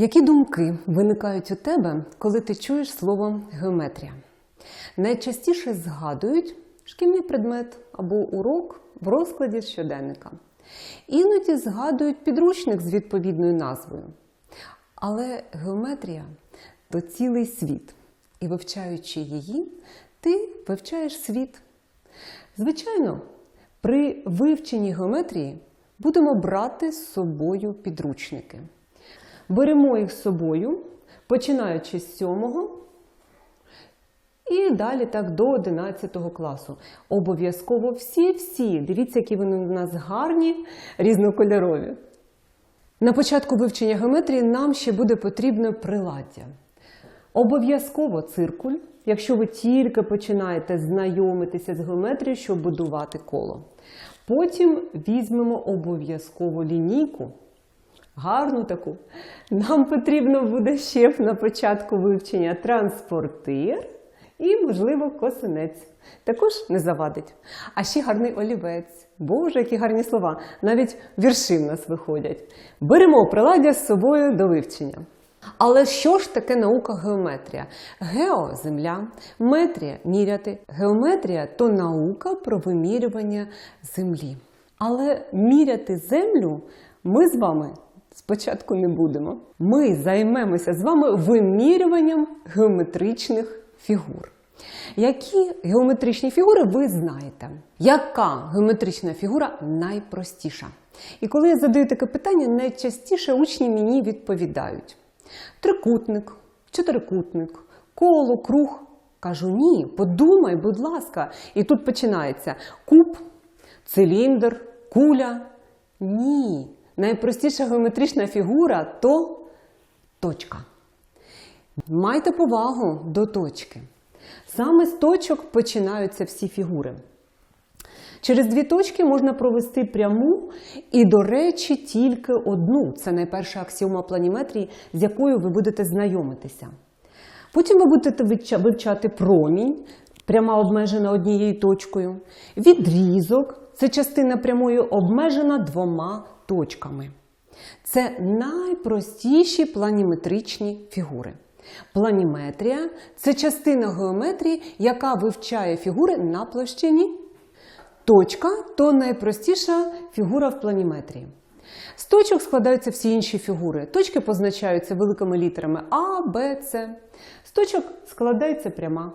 Які думки виникають у тебе, коли ти чуєш слово геометрія? Найчастіше згадують шкільний предмет або урок в розкладі щоденника. Іноді згадують підручник з відповідною назвою. Але геометрія то цілий світ. І вивчаючи її, ти вивчаєш світ. Звичайно, при вивченні геометрії будемо брати з собою підручники. Беремо їх з собою, починаючи з 7 і далі так до 11 класу. Обов'язково всі-всі. Дивіться, які вони у нас гарні, різнокольорові. На початку вивчення геометрії нам ще буде потрібно приладдя. Обов'язково циркуль, якщо ви тільки починаєте знайомитися з геометрією, щоб будувати коло. Потім візьмемо обов'язково лінійку, гарну таку. Нам потрібно буде ще на початку вивчення транспортир і, можливо, косинець. Також не завадить. А ще гарний олівець. Боже, які гарні слова. Навіть вірші в нас виходять. Беремо приладдя з собою до вивчення. Але що ж таке наука геометрія? Гео земля, метрія міряти. Геометрія то наука про вимірювання землі. Але міряти землю ми з вами спочатку не будемо. Ми займемося з вами вимірюванням геометричних фігур. Які геометричні фігури ви знаєте? Яка геометрична фігура найпростіша? І коли я задаю таке питання, найчастіше учні мені відповідають: трикутник, чотирикутник, коло, круг. Кажу, ні, подумай, будь ласка. І тут починається куб, циліндр, куля. Ні. Найпростіша геометрична фігура то точка. Майте повагу до точки. Саме з точок починаються всі фігури. Через дві точки можна провести пряму і, до речі, тільки одну. Це найперша аксіома планіметрії, з якою ви будете знайомитися. Потім ви будете вивчати промінь, пряма обмежена однією точкою. Відрізок це частина прямої обмежена двома точками. Це найпростіші планіметричні фігури. Планіметрія це частина геометрії, яка вивчає фігури на площині. Точка то найпростіша фігура в планіметрії. З точок складаються всі інші фігури. Точки позначаються великими літерами А, Б, С. З точок складається пряма.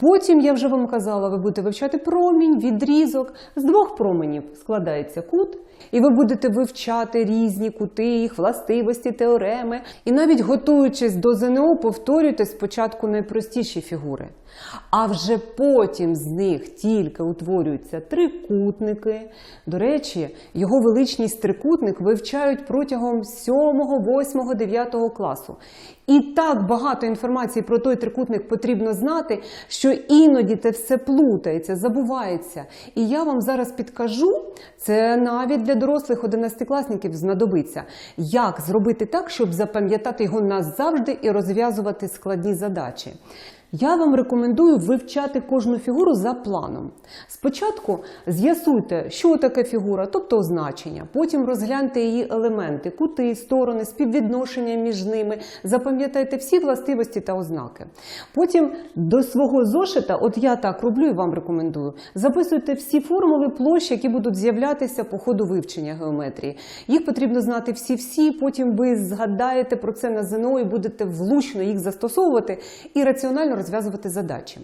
Потім, я вже вам казала, ви будете вивчати промінь, відрізок. З двох променів складається кут, і ви будете вивчати різні кути, їх властивості, теореми. І навіть готуючись до ЗНО, повторюйте спочатку найпростіші фігури. А вже потім з них тільки утворюються трикутники. До речі, його величність трикутник вивчають протягом 7, 8, 9 класу. І так багато інформації про той трикутник потрібно знати, що іноді це все плутається, забувається. І я вам зараз підкажу, це навіть для дорослих 11-класників знадобиться, як зробити так, щоб запам'ятати його назавжди і розв'язувати складні задачі. Я вам рекомендую вивчати кожну фігуру за планом. Спочатку з'ясуйте, що таке фігура, тобто означення. Потім розгляньте її елементи, кути, сторони, співвідношення між ними. Запам'ятайте всі властивості та ознаки. Потім до свого зошита, от я так роблю і вам рекомендую, записуйте всі формули площ, які будуть з'являтися по ходу вивчення геометрії. Їх потрібно знати всі-всі, потім ви згадаєте про це на ЗНО і будете влучно їх застосовувати і раціонально розв'язувати задачі.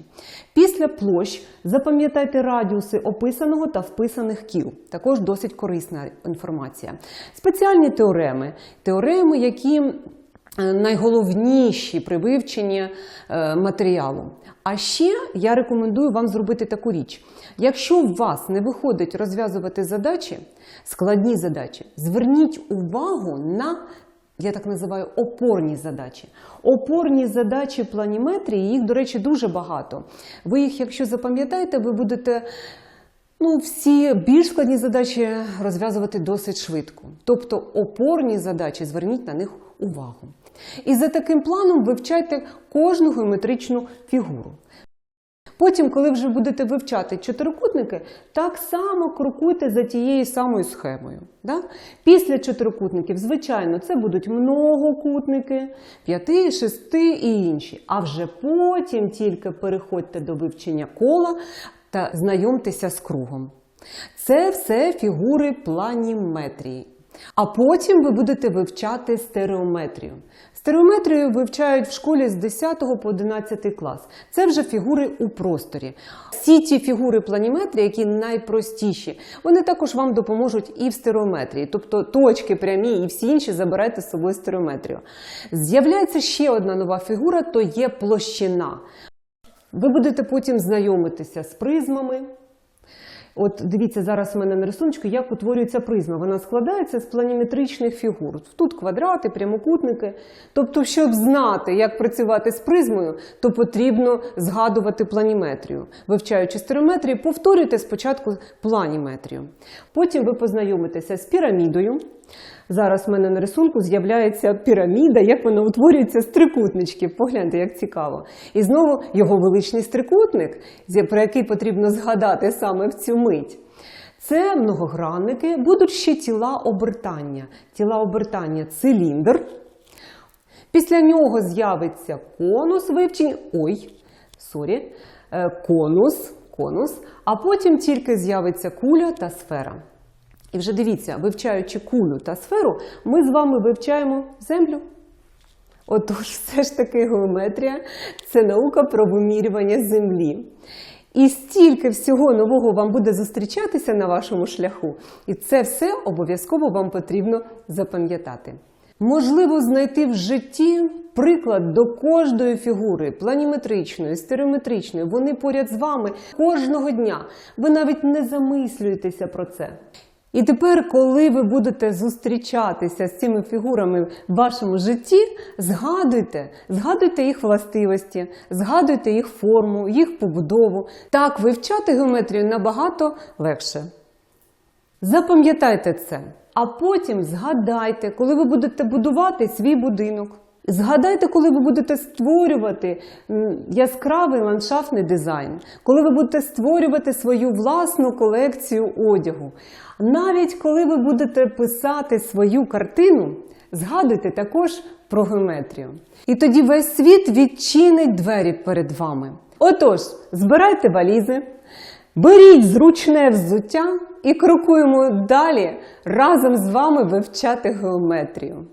Після площ запам'ятайте радіуси описаного та вписаних кіл. Також досить корисна інформація. Спеціальні теореми, теореми, які е, найголовніші при вивченні е, матеріалу. А ще я рекомендую вам зробити таку річ. Якщо у вас не виходить розв'язувати задачі, складні задачі, зверніть увагу на я так називаю опорні задачі. Опорні задачі планіметрії, їх, до речі, дуже багато. Ви їх, якщо запам'ятаєте, ви будете ну, всі більш складні задачі розв'язувати досить швидко. Тобто опорні задачі, зверніть на них увагу. І за таким планом вивчайте кожну геометричну фігуру. Потім, коли вже будете вивчати чотирикутники, так само крокуйте за тією самою схемою. Да? Після чотирикутників, звичайно, це будуть многокутники, п'яти, шести і інші. А вже потім тільки переходьте до вивчення кола та знайомтеся з кругом. Це все фігури планіметрії. А потім ви будете вивчати стереометрію. Стереометрію вивчають в школі з 10 по 11 клас. Це вже фігури у просторі. Всі ті фігури планіметрії, які найпростіші, вони також вам допоможуть і в стереометрії. Тобто точки прямі і всі інші забирайте з собою стереометрію. З'являється ще одна нова фігура то є площина. Ви будете потім знайомитися з призмами. От дивіться, зараз у мене на рисунку, як утворюється призма. Вона складається з планіметричних фігур. Тут квадрати, прямокутники. Тобто, щоб знати, як працювати з призмою, то потрібно згадувати планіметрію. Вивчаючи стереометрію, повторюйте спочатку планіметрію. Потім ви познайомитеся з пірамідою. Зараз в мене на рисунку з'являється піраміда, як вона утворюється з трикутничків. Погляньте, як цікаво. І знову його величний трикутник, про який потрібно згадати саме в цю мить. Це многогранники, будуть ще тіла обертання. Тіла обертання циліндр. Після нього з'явиться конус вивчення. Ой, сорі, е, конус, конус, а потім тільки з'явиться куля та сфера. І вже дивіться, вивчаючи кулю та сферу, ми з вами вивчаємо землю. Отож, все ж таки геометрія це наука про вимірювання землі. І стільки всього нового вам буде зустрічатися на вашому шляху, і це все обов'язково вам потрібно запам'ятати. Можливо, знайти в житті приклад до кожної фігури, планіметричної, стереометричної, вони поряд з вами кожного дня. Ви навіть не замислюєтеся про це. І тепер, коли ви будете зустрічатися з цими фігурами в вашому житті, згадуйте, згадуйте їх властивості, згадуйте їх форму, їх побудову. Так вивчати геометрію набагато легше. Запам'ятайте це, а потім згадайте, коли ви будете будувати свій будинок. Згадайте, коли ви будете створювати яскравий ландшафтний дизайн, коли ви будете створювати свою власну колекцію одягу. Навіть коли ви будете писати свою картину, згадуйте також про геометрію. І тоді весь світ відчинить двері перед вами. Отож, збирайте валізи, беріть зручне взуття і крокуємо далі разом з вами вивчати геометрію.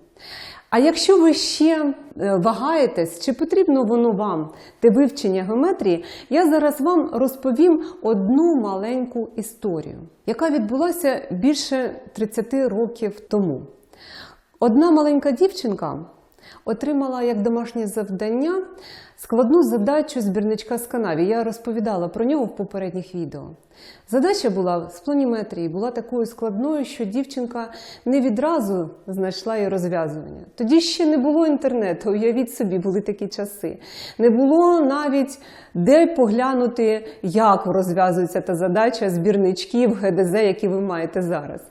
А якщо ви ще е, вагаєтесь, чи потрібно воно вам те вивчення геометрії, я зараз вам розповім одну маленьку історію, яка відбулася більше 30 років тому. Одна маленька дівчинка отримала як домашнє завдання складну задачу збірничка з канаві. Я розповідала про нього в попередніх відео. Задача була з планіметрії, була такою складною, що дівчинка не відразу знайшла її розв'язування. Тоді ще не було інтернету, уявіть собі, були такі часи. Не було навіть де поглянути, як розв'язується та задача збірничків ГДЗ, які ви маєте зараз.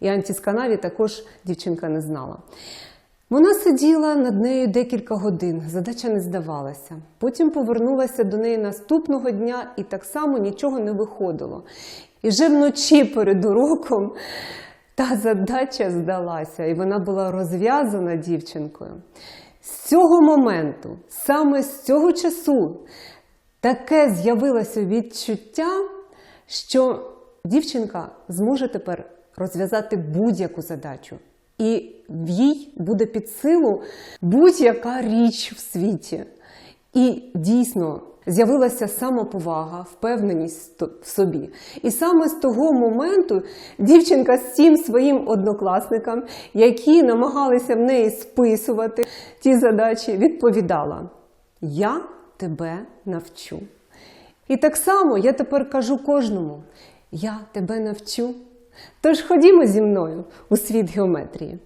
І антісканаві також дівчинка не знала. Вона сиділа над нею декілька годин, задача не здавалася. Потім повернулася до неї наступного дня і так само нічого не виходило. І вже вночі перед уроком та задача здалася, і вона була розв'язана дівчинкою. З цього моменту, саме з цього часу, таке з'явилося відчуття, що дівчинка зможе тепер розв'язати будь-яку задачу. І їй буде під силу будь-яка річ в світі. І дійсно з'явилася самоповага, впевненість в собі. І саме з того моменту дівчинка з цим своїм однокласникам, які намагалися в неї списувати ті задачі, відповідала: Я тебе навчу. І так само я тепер кажу кожному: я тебе навчу. Тож ходімо зі мною у світ геометрії.